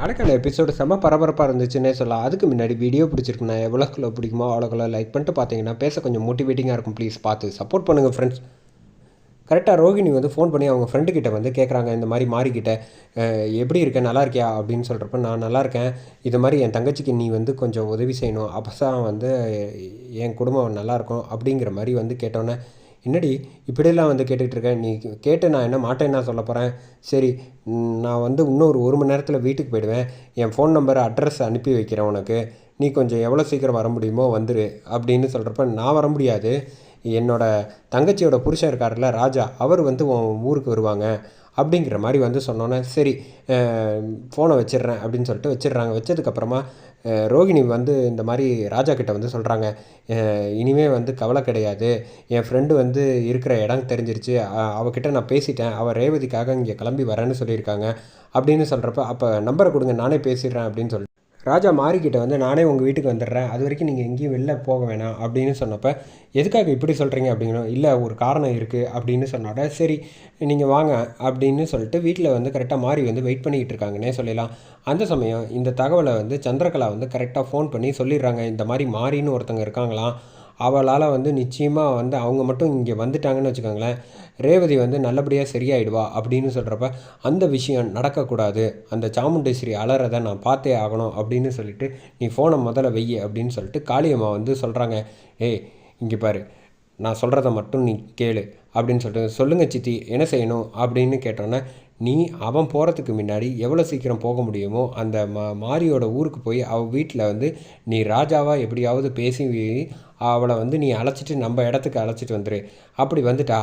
நாளைக்கான எபிசோடு செம்ம பரபரப்பாக இருந்துச்சுன்னே சொல்லலாம். அதுக்கு முன்னாடி வீடியோ பிடிச்சிருக்குண்ணா எவ்வளோக்குள்ள பிடிக்குமோ அவ்வளோக்குள்ள லைக் பண்ணிட்டு பார்த்தீங்கன்னா பேச கொஞ்சம் மோட்டிவேட்டிங்காக இருக்கும். ப்ளீஸ் பார்த்து சப்போர்ட் பண்ணுங்கள் ஃப்ரெண்ட்ஸ் கரெக்டாக ரோகிணி வந்து ஃபோன் பண்ணி அவங்க ஃப்ரெண்டுக்கிட்ட வந்து கேட்குறாங்க இந்த மாதிரி மாறிக்கிட்ட. எப்படி இருக்கேன் நல்லா இருக்கியா? அப்படின்னு சொல்கிறப்ப நான் நல்லா இருக்கேன். இது மாதிரி என் தங்கச்சிக்கு நீ வந்து கொஞ்சம் உதவி செய்யணும். அப்போ தான் வந்து என் குடும்பம் நல்லாயிருக்கும் அப்படிங்கிற மாதிரி வந்து கேட்டோன்னே என்னடி இப்படியெல்லாம் வந்து கேட்டுக்கிட்டு இருக்கேன் நீ கேட்டு நான் என்ன மாட்டேன்னா சொல்ல போகிறேன் சரி நான் வந்து இன்னும் ஒரு ஒரு மணி நேரத்தில் வீட்டுக்கு போயிடுவேன். என் ஃபோன் நம்பர் அட்ரஸ் அனுப்பி வைக்கிறேன் உனக்கு. நீ கொஞ்சம் எவ்வளோ சீக்கிரம் வர முடியுமோ வந்துரு அப்படின்னு சொல்கிறப்ப நான் வர முடியாது. என்னோடய தங்கச்சியோட புருஷன் இருக்கார்ல ராஜா. அவர் வந்து உன் ஊருக்கு வருவாங்க. அப்படிங்கிற மாதிரி வந்து சொன்னோன்னே சரி ஃபோனை வச்சிடுறேன் அப்படின்னு சொல்லிட்டு வச்சிடுறாங்க. வச்சதுக்கப்புறமா ரோகிணி வந்து இந்த மாதிரி ராஜா கிட்ட வந்து சொல்கிறாங்க இனிமே வந்து கவலை கிடையாது. என் ஃப்ரெண்டு வந்து இருக்கிற இடம் தெரிஞ்சிருச்சு. அவகிட்ட நான் பேசிட்டேன். அவள் ரேவதிக்காக இங்கே கிளம்பி வரேன்னு சொல்லியிருக்காங்க. அப்படின்னு சொல்கிறப்ப அப்போ நம்பரை கொடுங்க. நானே பேசிடுறேன் அப்படின்னு சொல்லிட்டு ராஜா மாறிக்கிட்ட வந்து நானே உங்கள் வீட்டுக்கு வந்துடுறேன். அது வரைக்கும் நீங்கள் எங்கேயும் வெளில போக வேணாம் அப்படின்னு சொன்னப்போ எதுக்காக இப்படி சொல்கிறீங்க அப்படிங்கணும் இல்லை ஒரு காரணம் இருக்குது அப்படின்னு சொன்னோட சரி நீங்கள் வாங்க அப்படின்னு சொல்லிட்டு வீட்டில் வந்து கரெக்டாக மாறி வந்து வெயிட் பண்ணிக்கிட்டு இருக்காங்கன்னே சொல்லலாம் அந்த சமயம் இந்த தகவலை வந்து சந்திரகலா வந்து கரெக்டாக ஃபோன் பண்ணி சொல்லிடுறாங்க. இந்த மாதிரி மாறின்னு ஒருத்தங்க இருக்காங்களாம். அவளால் வந்து நிச்சயமாக வந்து அவங்க மட்டும் இங்கே வந்துட்டாங்கன்னு வச்சுக்கோங்களேன் ரேவதி வந்து நல்லபடியாக சரியாயிடுவா அப்படின்னு சொல்கிறப்ப அந்த விஷயம் நடக்கக்கூடாது. அந்த சாமுண்டேஸ்வரி அலறதை நான் பார்த்தே ஆகணும் அப்படின்னு சொல்லிட்டு நீ ஃபோனை முதல்ல வெய்யி அப்படின்னு சொல்லிட்டு காளியம்மா வந்து சொல்கிறாங்க ஏய் இங்கே பாரு நான் சொல்கிறத மட்டும் நீ கேளு அப்படின்னு சொல்லிட்டு சொல்லுங்கள் சித்தி என்ன செய்யணும் அப்படின்னு கேட்டோன்னே நீ அவன் போகிறதுக்கு முன்னாடி எவ்வளோ சீக்கிரம் போக முடியுமோ அந்த மா மாரியோட ஊருக்கு போய் அவள் வீட்டில் வந்து நீ ராஜாவாக எப்படியாவது பேசி அவளை வந்து நீ அழைச்சிட்டு நம்ம இடத்துக்கு அழைச்சிட்டு வந்துடு அப்படி வந்துட்டா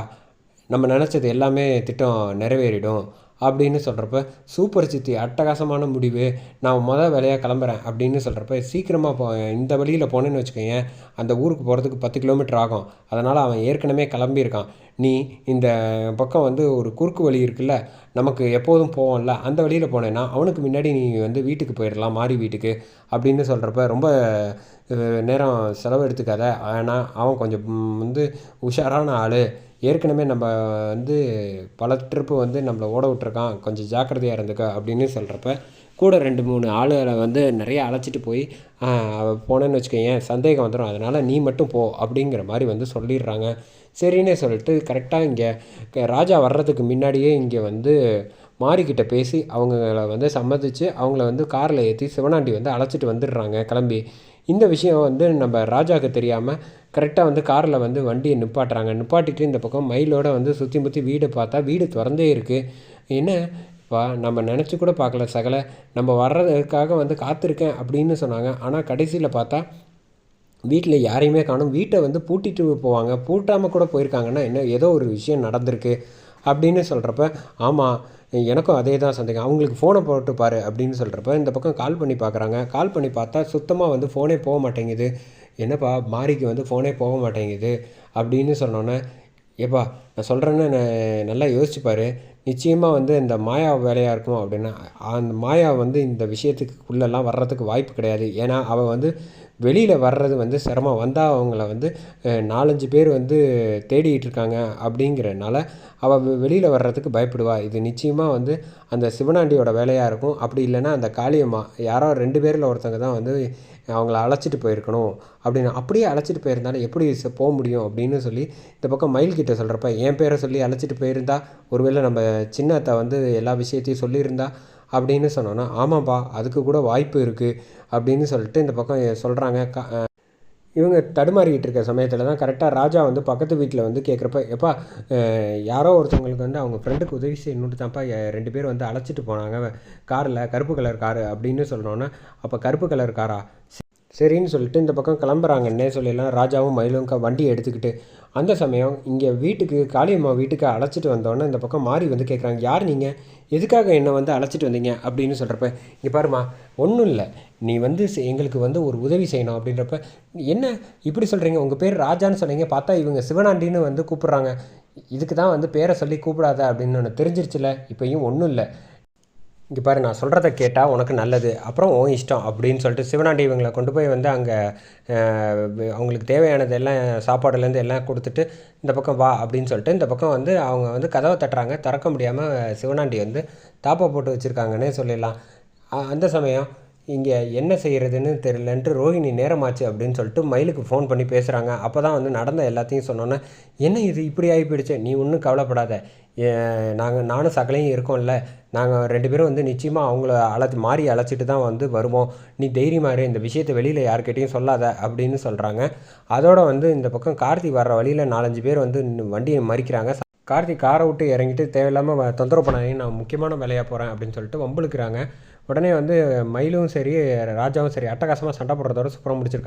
நம்ம நினச்சது எல்லாமே திட்டம் நிறைவேறிடும். அப்படின்னு சொல்கிறப்ப சூப்பர் சித்தி அட்டகாசமான முடிவு. நான் மொதல் வேலையாக கிளம்புறேன் அப்படின்னு சொல்கிறப்ப சீக்கிரமாக போ இந்த வழியில் போனேன்னு வச்சுக்கோங்க அந்த ஊருக்கு போகிறதுக்கு பத்து கிலோமீட்டர் ஆகும். அதனால் அவன் ஏற்கனவே கிளம்பியிருக்கான். நீ இந்த பக்கம் வந்து ஒரு குறுக்கு வழி இருக்குல்ல நமக்கு எப்போதும் போவோம்ல அந்த வழியில் போனேன்னா அவனுக்கு முன்னாடி நீ வந்து வீட்டுக்கு போயிடலாம் மாறி வீட்டுக்கு அப்படின்னு சொல்கிறப்ப ரொம்ப நேரம் செலவு எடுத்துக்காத ஆனால் அவன் கொஞ்சம் வந்து உஷாரான ஆள். ஏற்கனவே நம்ம வந்து பல ட்ரிப்பு வந்து நம்மளை ஓட விட்டுருக்கான் கொஞ்சம் ஜாக்கிரதையாக இருந்துக்க அப்படின்னு சொல்கிறப்ப கூட ரெண்டு மூணு ஆளுகளை வந்து நிறைய அழைச்சிட்டு போய் போனேன்னு வச்சுக்கோயேன் சந்தேகம் வந்துடும் அதனால் நீ மட்டும் போ அப்படிங்கிற மாதிரி வந்து சொல்லிடுறாங்க. சரின்னே சொல்லிட்டு கரெக்டாக இங்கே ராஜா வர்றதுக்கு முன்னாடியே இங்கே வந்து மாரிக்கிட்ட பேசி அவங்கள வந்து சம்மதித்து அவங்கள வந்து காரில் ஏற்றி சிவனாண்டி வந்து அழைச்சிட்டு வந்துடுறாங்க கிளம்பி. இந்த விஷயம் வந்து நம்ம ராஜாவுக்கு தெரியாமல் கரெக்டாக வந்து காரில் வந்து வண்டியை நிப்பாட்டுறாங்க. நிப்பாட்டிட்டு இந்த பக்கம் மயிலோட வந்து சுற்றி முற்றி வீடு பார்த்தா வீடு திறந்தே இருக்குது என்ன? வா நம்ம நினச்சி கூட பார்க்கல. சகல நம்ம வர்றதுக்காக வந்து காத்திருக்கேன் அப்படின்னு சொன்னாங்க. ஆனால் கடைசியில் பார்த்தா வீட்டில் யாரையுமே காணும். வீட்டை வந்து பூட்டிட்டு போவாங்க. பூட்டாமல் கூட போயிருக்காங்கன்னா என்ன? ஏதோ ஒரு விஷயம் நடந்திருக்கு. அப்படின்னு சொல்கிறப்ப ஆமாம் எனக்கும் அதே தான் சந்தேகம். அவங்களுக்கு ஃபோனை போட்டு பாரு அப்படின்னு சொல்கிறப்ப இந்த பக்கம் கால் பண்ணி பார்க்குறாங்க கால் பண்ணி பார்த்தா சுத்தமாக வந்து ஃபோனே போக மாட்டேங்குது. என்னப்பா மாரிக்கு வந்து ஃபோனே போக மாட்டேங்குது அப்படின்னு சொன்னோன்னே ஏப்பா நான் சொல்கிறேன்னு நான் நல்லா யோசிச்சுப்பார் நிச்சயமாக வந்து இந்த மாயா வேலையாக இருக்கும் அப்படின்னா அந்த மாயா வந்து இந்த விஷயத்துக்குள்ளெல்லாம் வர்றதுக்கு வாய்ப்பு கிடையாது. ஏன்னா அவள் வந்து வெளியில் வர்றது வந்து சிரமம். வந்தால் அவங்கள வந்து நாலஞ்சு பேர் வந்து தேடிகிட்டு இருக்காங்க அப்படிங்கிறனால அவள் வெளியில் வர்றதுக்கு பயப்படுவா. இது நிச்சயமாக வந்து அந்த சிவனாண்டியோட வேலையாக இருக்கும். அப்படி இல்லைன்னா அந்த காளியம்மா யாரோ ரெண்டு பேரில் ஒருத்தங்க தான் வந்து அவங்கள அழைச்சிட்டு போயிருக்கணும் அப்படின்னு. அப்படியே அழைச்சிட்டு போயிருந்தாலும் எப்படி போக முடியும் அப்படின்னு சொல்லி இந்த பக்கம் மயில்கிட்ட சொல்கிறப்ப என் பேரை சொல்லி அழைச்சிட்டு போயிருந்தா ஒருவேளை நம்ம சின்ன அத்தை வந்து எல்லா விஷயத்தையும் சொல்லியிருந்தா அப்படின்னு சொன்னோன்னா ஆமாப்பா அதுக்கு கூட வாய்ப்பு இருக்குது அப்படின்னு சொல்லிட்டு இந்த பக்கம் சொல்கிறாங்க க இவங்க தடுமாறிக்கிட்டு இருக்க சமயத்தில் தான் கரெக்டாக ராஜா வந்து பக்கத்து வீட்டில் வந்து கேட்குறப்ப எப்பா யாரோ ஒருத்தவங்களுக்கு வந்து அவங்க ஃப்ரெண்டுக்கு உதவி செய்யணுன்ட்டு தான்ப்பா ரெண்டு பேர் வந்து அழைச்சிட்டு போனாங்க காரில் கருப்பு கலர் காரு அப்படின்னு சொல்கிறோன்னே அப்போ கருப்பு கலர் காரா சரின்னு சொல்லிட்டு இந்த பக்கம் கிளம்புறாங்கன்னே சொல்லிடலாம். ராஜாவும் மயிலும் க- வண்டியை எடுத்துக்கிட்டு அந்த சமயம் இங்கே வீட்டுக்கு காளியம்மா வீட்டுக்கு அழைச்சிட்டு வந்தோன்னே இந்த பக்கம் மாறி வந்து கேட்குறாங்க யார் நீங்கள் எதுக்காக என்னை வந்து அழைச்சிட்டு வந்தீங்க? அப்படின்னு சொல்கிறப்ப இங்கே பாருமா ஒன்றும் இல்லை. நீ வந்து எங்களுக்கு வந்து ஒரு உதவி செய்யணும். அப்படின்றப்ப என்ன? இப்படி சொல்கிறீங்க உங்கள் பேர் ராஜான்னு சொன்னீங்க பார்த்தா இவங்க சிவனாண்டின்னு வந்து கூப்பிட்றாங்க. இதுக்கு தான் வந்து பேரை சொல்லி கூப்பிடாத. அப்படின்னு ஒன்று தெரிஞ்சிருச்சுல இப்போயும் ஒன்றும் இல்லை. இங்கே பாரு நான் சொல்கிறத கேட்டால் உனக்கு நல்லது அப்புறம் ஓ இஷ்டம் அப்படின்னு சொல்லிட்டு சிவனாண்டி இவங்களை கொண்டு போய் வந்து அங்கே அவங்களுக்கு தேவையானது எல்லாம் சாப்பாடுலேருந்து எல்லாம் கொடுத்துட்டு இந்த பக்கம் வா அப்படின்னு சொல்லிட்டு இந்த பக்கம் வந்து அவங்க வந்து கதவை தட்டுறாங்க. திறக்க முடியாமல் சிவனாண்டி வந்து தாப்பா போட்டு வச்சுருக்காங்கன்னே சொல்லிடலாம். அந்த சமயம் இங்கே என்ன செய்கிறதுன்னு தெரியலன்ட்டு ரோஹிணி நேரமாச்சு அப்படின்னு சொல்லிட்டு மயிலுக்கு ஃபோன் பண்ணி பேசுகிறாங்க அப்போ தான் வந்து நடந்த எல்லாத்தையும் சொன்னோன்னே என்ன இது இப்படி ஆகி போயிடுச்சு நீ ஒன்றும் கவலைப்படாத. நாங்கள் நானும் சகலையும் இருக்கோம்ல. நாங்கள் ரெண்டு பேரும் வந்து நிச்சயமாக அவங்கள அழைச்சி மாறி அழைச்சிட்டு தான் வந்து வருவோம். நீ தைரியமாக இரு. இந்த விஷயத்தை வெளியில் யார்கிட்டையும் சொல்லாத அப்படின்னு சொல்கிறாங்க அதோட வந்து இந்த பக்கம் கார்த்தி வர்ற வழியில் நாலஞ்சு பேர் வந்து வண்டியை மறிக்கிறாங்க. கார்த்தி காரை விட்டு இறங்கிட்டு தேவையில்லாமல் தொந்தரவு பண்ணாதீங்க. நான் முக்கியமான வேலையாக போகிறேன் அப்படின்னு சொல்லிட்டு வம்புழுக்கிறாங்க. உடனே வந்து மயிலும் சரி ராஜாவும் சரி அட்டகாசமாக சண்டை போடுறதோட சூப்பராக முடிச்சிருக்காங்க.